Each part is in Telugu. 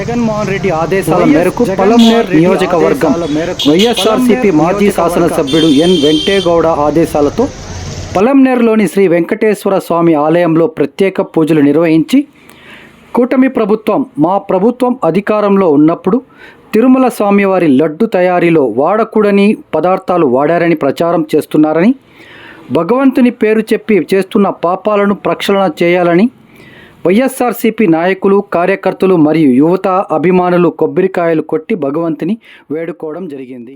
జగన్మోహన్ రెడ్డి ఆదేశాల మేరకు పలంనేర్ నియోజకవర్గం వైఎస్ఆర్సీపీ మాజీ శాసనసభ్యుడు ఎన్ వెంకటేగౌడ ఆదేశాలతో పలంనేరులోని శ్రీ వెంకటేశ్వర స్వామి ఆలయంలో ప్రత్యేక పూజలు నిర్వహించి కూటమి ప్రభుత్వం మా ప్రభుత్వం అధికారంలో ఉన్నప్పుడు తిరుమల స్వామివారి లడ్డు తయారీలో వాడకూడని పదార్థాలు వాడారని ప్రచారం చేస్తున్నారని భగవంతుని పేరు చెప్పి చేస్తున్న పాపాలను ప్రక్షాళన చేయాలని వైఎస్ఆర్సీపీ నాయకులు కార్యకర్తలు మరియు యువత అభిమానులు కొబ్బరికాయలు కొట్టి భగవంతుని వేడుకోవడం జరిగింది.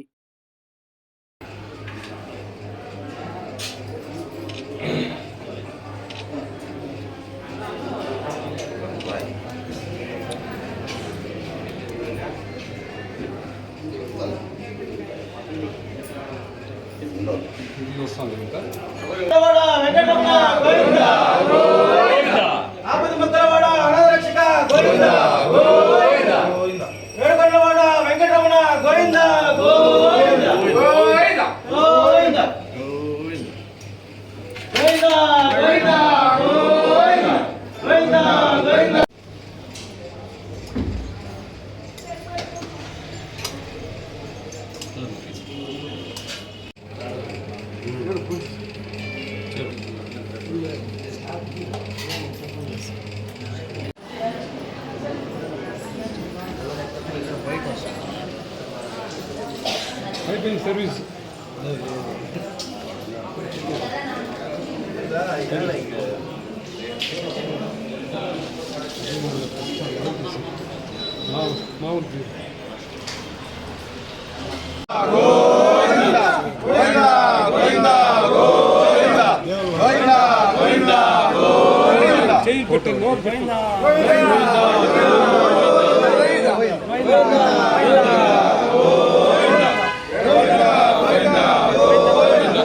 ಪೈಪಿಂಗ್ ಸರ್ವಿಸ್ ಮಾವು ಮಾವು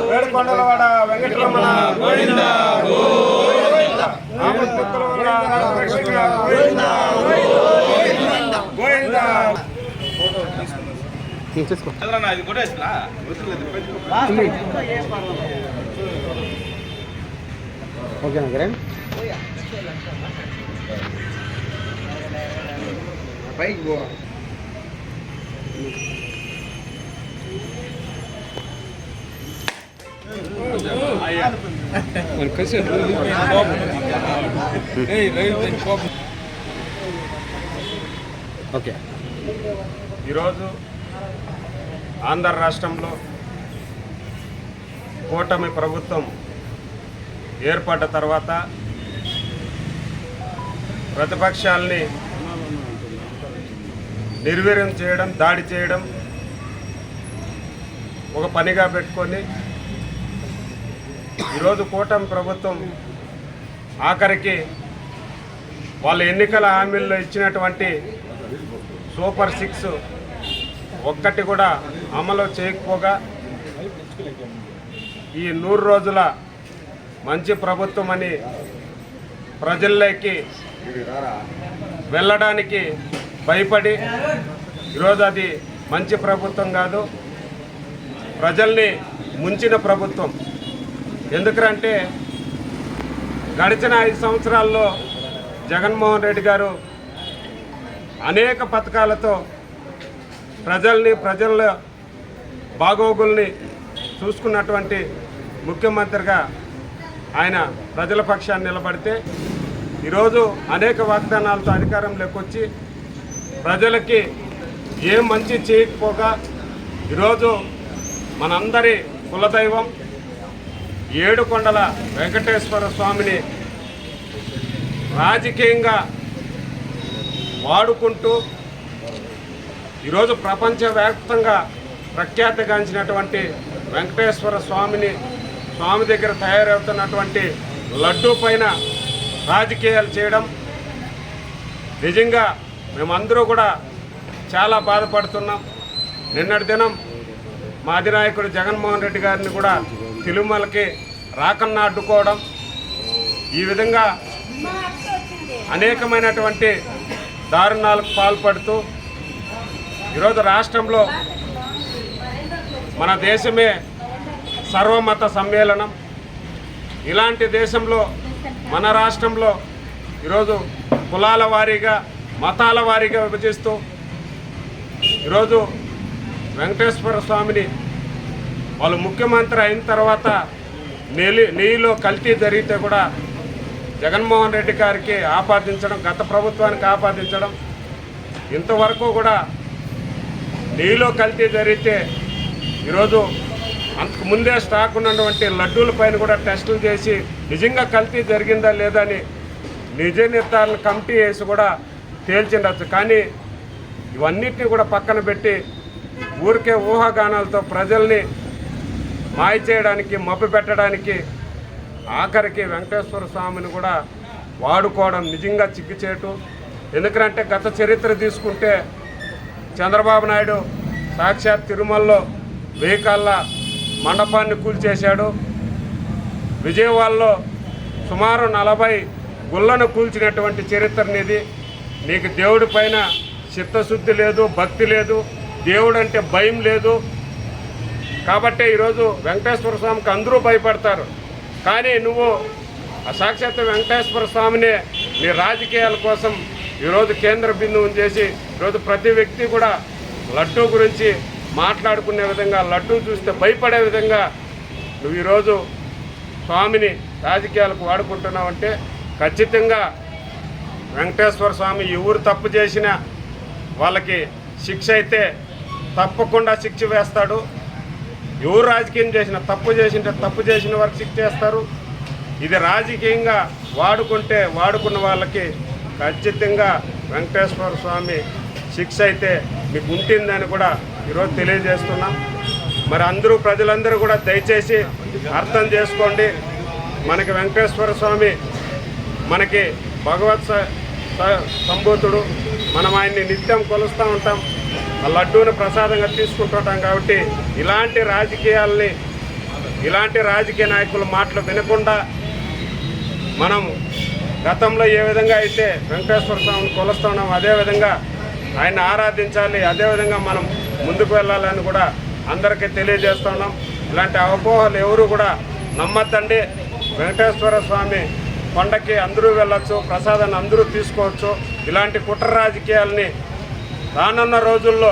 వేడుకొండలవాడ వెంకటరమణ తీసుకో అది కూడా వేసినా ఓకేనా కిరణ్ పైకి పో. మరి కసి. ఓకే. ఈరోజు ఆంధ్ర రాష్ట్రంలో కూటమి ప్రభుత్వం ఏర్పడ్డ తర్వాత ప్రతిపక్షాల్ని నిర్వీర్యం చేయడం దాడి చేయడం ఒక పనిగా పెట్టుకొని ఈరోజు కూటమి ప్రభుత్వం ఆఖరికి వాళ్ళ ఎన్నికల హామీల్లో ఇచ్చినటువంటి సూపర్ సిక్స్ ఒక్కటి కూడా అమలు చేయకపోగా ఈ నూరు రోజుల మంచి ప్రభుత్వం అని ప్రజల్లోకి వెళ్ళడానికి భయపడి ఈరోజు అది మంచి ప్రభుత్వం కాదు. ప్రజల్ని ముంచిన ప్రభుత్వం. ఎందుకంటే గడిచిన ఐదు సంవత్సరాల్లో జగన్మోహన్ రెడ్డి గారు అనేక పథకాలతో ప్రజల్ని ప్రజల బాగోగుల్ని చూసుకున్నటువంటి ముఖ్యమంత్రిగా ఆయన ప్రజల పక్షాన్ని నిలబడితే ఈరోజు అనేక వాగ్దానాలతో అధికారంలోకి వచ్చి ప్రజలకి ఏం మంచి చేయకపోగా ఈరోజు మనందరి కులదైవం ఏడుకొండల వెంకటేశ్వర స్వామిని రాజకీయంగా వాడుకుంటూ ఈరోజు ప్రపంచవ్యాప్తంగా ప్రఖ్యాతిగాంచినటువంటి వెంకటేశ్వర స్వామిని స్వామి దగ్గర తయారవుతున్నటువంటి లడ్డూ పైన రాజకీయాలు చేయడం నిజంగా మేమందరూ కూడా చాలా బాధపడుతున్నాం. నిన్నటి దినం మా అధినాయకుడు జగన్మోహన్ రెడ్డి గారిని కూడా తిరుమలకి రాకన్నా అడ్డుకోవడం ఈ విధంగా అనేకమైనటువంటి దారుణాలకు పాల్పడుతూ ఈరోజు రాష్ట్రంలో మన దేశమే సర్వమత సమ్మేళనం. ఇలాంటి దేశంలో మన రాష్ట్రంలో ఈరోజు కులాల వారీగా మతాల వారీగా విభజిస్తూ ఈరోజు వెంకటేశ్వర స్వామిని వాళ్ళు ముఖ్యమంత్రి అయిన తర్వాత నెలి నెయ్యిలో కల్తీ జరిగితే కూడా జగన్మోహన్ రెడ్డి గారికి ఆపాదించడం గత ప్రభుత్వానికి ఆపాదించడం ఇంతవరకు కూడా నెయ్యిలో కల్తీ జరిగితే ఈరోజు అంతకు ముందే స్టాక్ ఉన్నటువంటి లడ్డూల పైన కూడా టెస్టులు చేసి నిజంగా కల్తీ జరిగిందా లేదా అని నిజ నిర్ధారణ కమిటీ వేసి కూడా తేల్చిండొచ్చు. కానీ ఇవన్నిటిని కూడా పక్కన పెట్టి ఊరికే ఊహాగానాలతో ప్రజల్ని మాయ చేయడానికి మబ్బు పెట్టడానికి ఆఖరికి వెంకటేశ్వర స్వామిని కూడా వాడుకోవడం నిజంగా చిగ్గుచేటు. ఎందుకంటే గత చరిత్ర తీసుకుంటే చంద్రబాబు నాయుడు సాక్షాత్ తిరుమలలో వెయ్యి మండపాన్ని కూల్చేశాడు. విజయవాడలో సుమారు నలభై గుళ్ళను కూల్చినటువంటి చరిత్రనిది నీకు దేవుడి పైన చిత్తశుద్ధి లేదు భక్తి లేదు దేవుడు అంటే భయం లేదు. కాబట్టి ఈరోజు వెంకటేశ్వర స్వామికి అందరూ భయపడతారు. కానీ నువ్వు సాక్షాత్ వెంకటేశ్వర స్వామినే నీ రాజకీయాల కోసం ఈరోజు కేంద్ర బిందువుని చేసి ఈరోజు ప్రతి వ్యక్తి కూడా లడ్డూ గురించి మాట్లాడుకునే విధంగా లడ్డూ చూస్తే భయపడే విధంగా నువ్వు ఈరోజు స్వామిని రాజకీయాలకు వాడుకుంటున్నావంటే ఖచ్చితంగా వెంకటేశ్వర స్వామి ఎవరు తప్పు చేసినా వాళ్ళకి శిక్ష అయితే తప్పకుండా శిక్ష వేస్తాడు. ఎవరు రాజకీయం చేసిన తప్పు చేసింటే తప్పు చేసిన వారికి శిక్ష చేస్తారు ఇది రాజకీయంగా వాడుకుంటే వాడుకున్న వాళ్ళకి ఖచ్చితంగా వెంకటేశ్వర స్వామి శిక్ష అయితే మీకు ఉంటుందని కూడా ఈరోజు తెలియజేస్తున్నాం. మరి అందరూ ప్రజలందరూ కూడా దయచేసి అర్థం చేసుకోండి. మనకి వెంకటేశ్వర స్వామి మనకి భగవత్ స- స- సంభూతుడు మనం ఆయన్ని నిత్యం కొలుస్తూ ఉంటాం. ఆ లడ్డూని ప్రసాదంగా తీసుకుంటుంటాం కాబట్టి ఇలాంటి రాజకీయాల్ని ఇలాంటి రాజకీయ నాయకుల మాటలు వినకుండా మనం గతంలో ఏ విధంగా అయితే వెంకటేశ్వర స్వామిని కొలుస్తున్నాం అదేవిధంగా ఆయన ఆరాధించాలి అదేవిధంగా మనం ముందుకు వెళ్ళాలని కూడా అందరికీ తెలియజేస్తున్నాం ఇలాంటి అపోహలు ఎవరు కూడా నమ్మద్దండి. వెంకటేశ్వర స్వామి కొండకి అందరూ వెళ్ళొచ్చు ప్రసాదాన్ని అందరూ తీసుకోవచ్చు. ఇలాంటి కుట్ర రాజకీయాల్ని రానున్న రోజుల్లో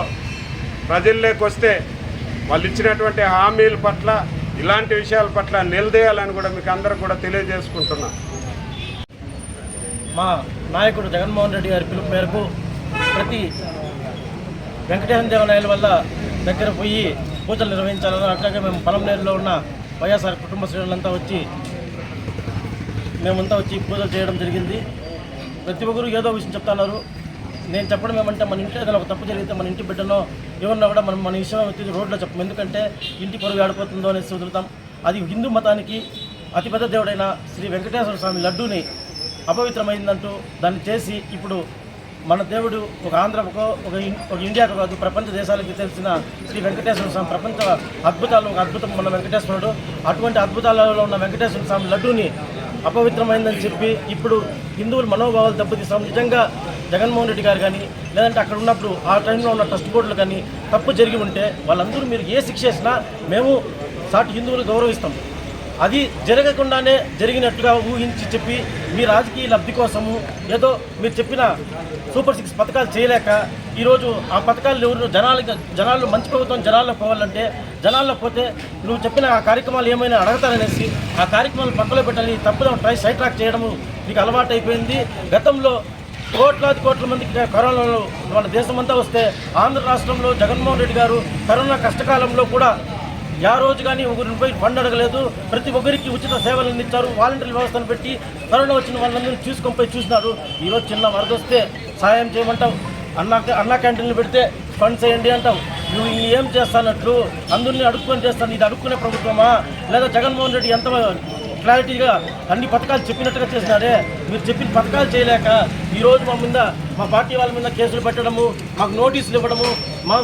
ప్రజల్లోకి వస్తే వాళ్ళు ఇచ్చినటువంటి హామీల పట్ల ఇలాంటి విషయాల పట్ల నిలదీయాలని కూడా మీకు అందరూ కూడా తెలియజేసుకుంటున్నాం. మా నాయకుడు జగన్మోహన్ రెడ్డి గారి పిలుపు మేరకు ప్రతి వెంకటేశ్వర దేవాలయాల వల్ల దగ్గర పోయి పూజలు నిర్వహించాలని అట్లాగే మేము పొలం నేరులో ఉన్న వైఎస్ఆర్ కుటుంబ శ్రేణులంతా వచ్చి మేమంతా వచ్చి పూజలు చేయడం జరిగింది. ప్రతి ఒక్కరు ఏదో విషయం చెప్తున్నారు. నేను చెప్పడం ఏమంటే మన ఇంట్లో ఏదైనా ఒక తప్పు జరిగితే మన ఇంటి బిడ్డనో ఏమన్నా కూడా మనం మన విషయం వచ్చి రోడ్లో చెప్పం. ఎందుకంటే ఇంటి పొరుగు ఆడిపోతుందో అనేసి వదులుతాం. అది హిందూ మతానికి అతిపెద్ద దేవుడైన శ్రీ వెంకటేశ్వర స్వామి లడ్డూని అపవిత్రమైందంటూ దాన్ని చేసి ఇప్పుడు మన దేవుడు ఒక ఆంధ్రకు ఒక ఒక ఇండియాకు కాదు ప్రపంచ దేశాలకి తెలిసిన శ్రీ వెంకటేశ్వర స్వామి ప్రపంచ అద్భుతాలు ఒక అద్భుతం మన వెంకటేశ్వరుడు. అటువంటి అద్భుతాలలో ఉన్న వెంకటేశ్వర స్వామి లడ్డూని అపవిత్రమైందని చెప్పి ఇప్పుడు హిందువుల మనోభావాలు దెబ్బతీస్తాం నిజంగా జగన్మోహన్ రెడ్డి గారు కానీ లేదంటే అక్కడ ఉన్నప్పుడు ఆ టైంలో ఉన్న ట్రస్ట్ బోర్డులు కానీ తప్పు జరిగి ఉంటే వాళ్ళందరూ మీరు ఏ శిక్ష చేసినా మేము సాటి హిందువులు గౌరవిస్తాం. అది జరగకుండానే జరిగినట్టుగా ఊహించి చెప్పి మీ రాజకీయ లబ్ధి కోసము ఏదో మీరు చెప్పిన సూపర్ సిక్స్ పథకాలు చేయలేక ఈరోజు ఆ పథకాలు ఎవరు జనాలకి జనాలు మంచి ప్రభుత్వం జనాల్లో పోవాలంటే జనాల్లో పోతే నువ్వు చెప్పిన ఆ కార్యక్రమాలు ఏమైనా అడగతారనేసి ఆ కార్యక్రమాలు పక్కలో పెట్టాలి తప్పుదం ట్రై సైడ్ ట్రాక్ చేయడము నీకు అలవాటు అయిపోయింది. గతంలో కోట్లాది కోట్ల మందికి కరోనాలో మన దేశమంతా వస్తే ఆంధ్ర రాష్ట్రంలో జగన్మోహన్ రెడ్డి గారు కరోనా కష్టకాలంలో కూడా యా రోజు కానీ ఒకరిని పోయి ఫండ్ అడగలేదు. ప్రతి ఒక్కరికి ఉచిత సేవలు అందించారు. వాలంటీర్ వ్యవస్థను పెట్టి కరోనా వచ్చిన వాళ్ళందరినీ చూసుకొని పోయి చూసినారు. ఈరోజు చిన్న వరద వస్తే సాయం చేయమంటావు. అన్న అన్న క్యాంటీన్లు పెడితే ఫండ్స్ వేయండి అంటావు. నువ్వు ఇన్ని ఏం చేస్తానట్లు అందరినీ అడుక్కొని చేస్తాను. ఇది అడుక్కునే ప్రభుత్వమా? లేదా జగన్మోహన్ రెడ్డి ఎంత క్లారిటీగా అన్ని పథకాలు చెప్పినట్టుగా చేసినారే మీరు చెప్పిన పథకాలు చేయలేక ఈరోజు మా మీద మా పార్టీ వాళ్ళ మీద కేసులు పెట్టడము మాకు నోటీసులు ఇవ్వడము మా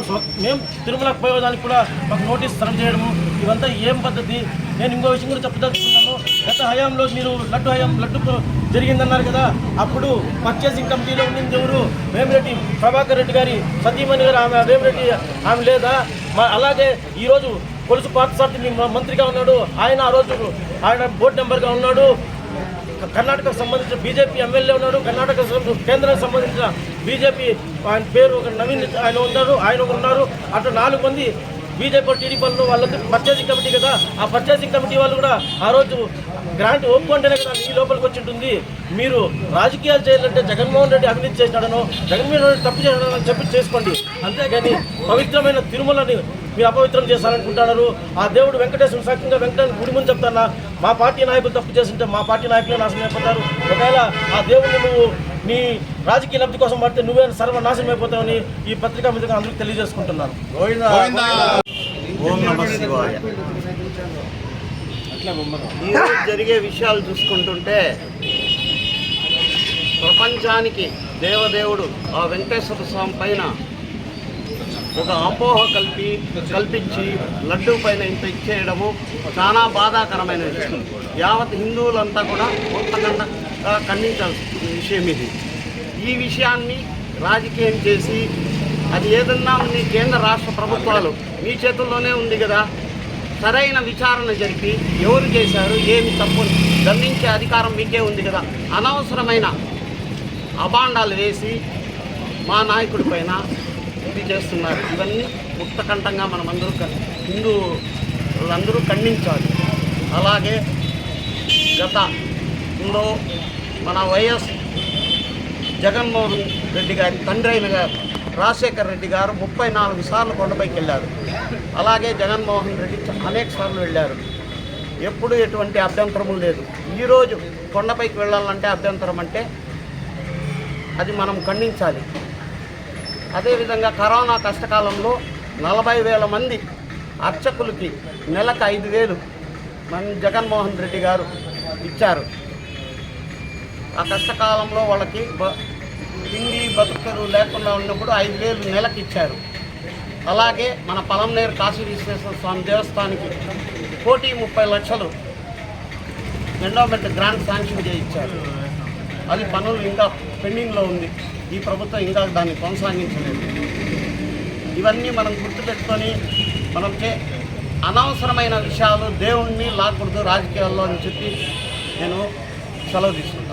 మేము తిరుమలకు పోయేదానికి కూడా మాకు నోటీస్ సర్వ్ చేయడము ఇవంతా ఏం పద్ధతి? నేను ఇంకో విషయం కూడా చెప్పదలుచుకున్నాను. గత హయాంలో మీరు లడ్డు హయాం లడ్డు జరిగిందన్నారు కదా అప్పుడు పర్చేసింగ్ కమిటీలో ఉండింది ఎవరు? వేమిరెడ్డి ప్రభాకర్ రెడ్డి గారి సతీమణి గారు ఆమె వేమిరెడ్డి ఆమె లేదా? మా అలాగే ఈరోజు కొలుసు పార్థసారథి మంత్రిగా ఉన్నాడు. ఆయన ఆ రోజు ఆయన బోర్డు మెంబర్గా ఉన్నాడు. కర్ణాటకకు సంబంధించిన బీజేపీ ఎమ్మెల్యే ఉన్నారు. కర్ణాటక కేంద్రానికి సంబంధించిన బీజేపీ ఆయన పేరు ఒక నవీన్ ఆయన ఉన్నారు. ఆయన ఒకరు ఉన్నారు. అటు నాలుగు మంది బీజేపీ టీడీపీ వాళ్ళు వాళ్ళకి పర్చేసింగ్ కమిటీ కదా. ఆ పర్చేసింగ్ కమిటీ వాళ్ళు కూడా ఆ రోజు గ్రాంట్ ఒప్పుకుంటేనే కదా ఈ లోపలికి వచ్చి ఉంటుంది. మీరు రాజకీయాలు చేయాలంటే జగన్మోహన్ రెడ్డి అవినీతి చేసినాడనో జగన్మోహన్ రెడ్డి తప్పు చేసినాడని చెప్పి చేసుకోండి. అంతేగాని పవిత్రమైన తిరుమలని మీరు అపవిత్రం చేశారనుకుంటున్నారు. ఆ దేవుడు వెంకటేశ్వర సాక్షంగా వెంకటేశ్వర గుడి ముందు చెప్తానా మా పార్టీ నాయకులు తప్పు చేస్తుంటే మా పార్టీ నాయకులే నాశనం అయిపోతారు. ఒకవేళ ఆ దేవుడిని నువ్వు నీ రాజకీయ లబ్ధి కోసం పడితే నువ్వే సర్వనాశనం అయిపోతావని ఈ పత్రికా మీదుగా అందరికీ తెలియజేసుకుంటున్నాను జరిగే విషయాలు చూసుకుంటుంటే ప్రపంచానికి దేవదేవుడు ఆ వెంకటేశ్వర స్వామి పైన ఒక అపోహ కల్పి కల్పించి లడ్డూ పైన ఇంత ఇచ్చేయడము చాలా బాధాకరమైన విషయం. యావత్ హిందువులంతా కూడా కొంతకంట ఖండించాల్సిన విషయం ఇది. ఈ విషయాన్ని రాజకీయం చేసి అది ఏదన్నా ఉంది కేంద్ర రాష్ట్ర ప్రభుత్వాలు మీ చేతుల్లోనే ఉంది కదా. సరైన విచారణ జరిపి ఎవరు చేశారు ఏమి తప్పు దండించే అధికారం మీకే ఉంది కదా. అనవసరమైన అభాండాలు వేసి మా నాయకుడి పైన ఇది చేస్తున్నారు. ఇవన్నీ ముక్తకంఠంగా మనమందరూ అందరూ హిందూ అందరూ ఖండించాలి. అలాగే గత గతంలో మన వైఎస్ జగన్మోహన్ రెడ్డి గారి తండ్రి అయిన గారు రాజశేఖర్ రెడ్డి గారు ముప్పై నాలుగు సార్లు కొండపైకి వెళ్ళారు. అలాగే జగన్మోహన్ రెడ్డి అనేక సార్లు వెళ్ళారు. ఎప్పుడు ఎటువంటి అభ్యంతరము లేదు. ఈరోజు కొండపైకి వెళ్ళాలంటే అభ్యంతరం అంటే అది మనం ఖండించాలి. అదేవిధంగా కరోనా కష్టకాలంలో నలభై వేల మంది అర్చకులకి నెలకు ఐదు వేలు మన జగన్మోహన్ రెడ్డి గారు ఇచ్చారు. ఆ కష్టకాలంలో వాళ్ళకి బ- తిండి బతుకరు లేకుండా ఉన్నప్పుడు ఐదు వేలు నెలకు ఇచ్చారు. అలాగే మన పలంనేరు కాశీ విశ్వేశ్వర స్వామి దేవస్థానికి కోటి ముప్పై లక్షలు ఎండోమెంట్ గ్రాంట్ శాంక్షన్ చేయించారు. అది పనులు ఇంకా పెండింగ్లో ఉంది. ఈ ప్రభుత్వం ఇంకా దాన్ని కొనసాగించలేదు. ఇవన్నీ మనం గుర్తుపెట్టుకొని మనం చే అనవసరమైన విషయాలు దేవుణ్ణి లాక్కూడదు రాజకీయాల్లో అని చెప్పి నేను సెలవు తీసుకున్నాను.